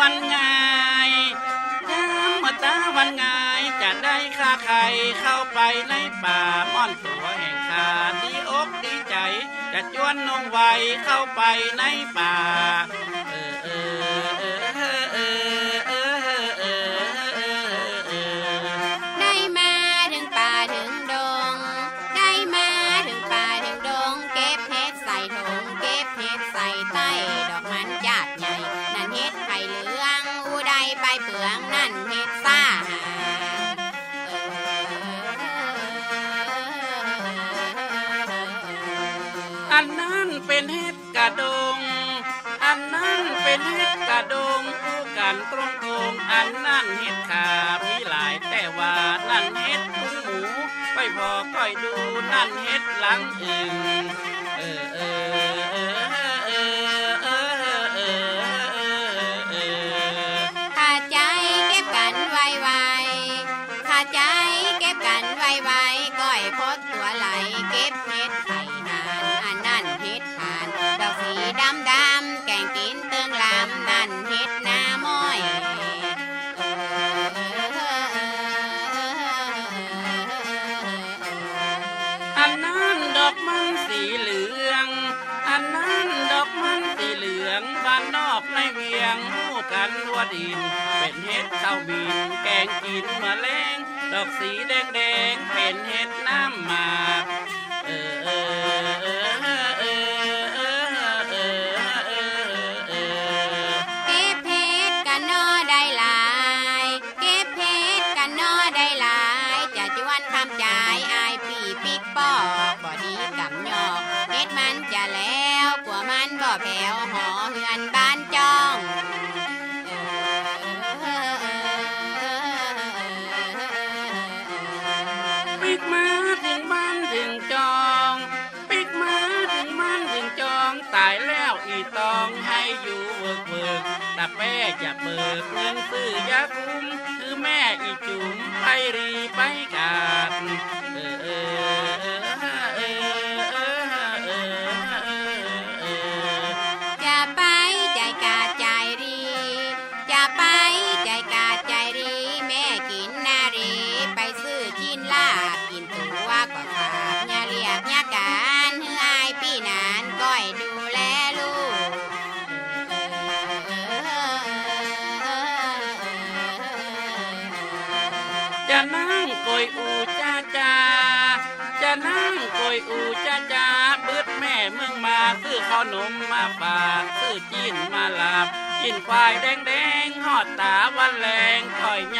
วันงายยามเมื่อตาวันงายจะได้ค่าไข่เข้าไปในป่าม่อนตัวแห่งขาดีอกดีใจ จะจวนนงไวเข้าไปในป่า ไปเปลืองนั่นเห็ดซ่าหาอันนั้นเป็นเห็ดกระดง อันนั้นเป็นเห็ดกระดงคู่กันตรงโกงอันนั้นเห็ดขามีหลายแต่ว่านั่นเห็ดพุงหมูก้อยพอก้อยดูนั่นเห็ดหลังอึงเออเออ ไม่เวียงลูกันรวดอิน เป็นเห็ดเต้าบิน แกงกินมะเร็งดอกสีแดงแดงเป็นเห็ดน้ำหมาเออ เก็บเพชรกันนอไดหลาย เก็บเพชรกันนอไดหลาย จะจวนคำจ่อปีปิกปอกบ่ดีกับยอกเฮ็ดมันจะแล้วกลัวมันบ่แผวหอเฮือนบ้า ต้องให้อยู่เวิกเวิกตาแป้จะเบิกเงินซื้อยาคุมคือแม่อีจุ๋มไปรีไปกาดเออเออเออจะไปใจกาใจรี จะไปใจกาใจรี แม่กินนารีไปซื้อกินลาบกินตัว จะนั่งกอยอูจ้าจ้าจะนั่งกอยอูจ้าจ้าบิดแม่เมืองมาซื้อข้าวนมมาฝากซื้อจีนมาลาบกินควายแดงแดงหอดตาวันแรงคอยย่า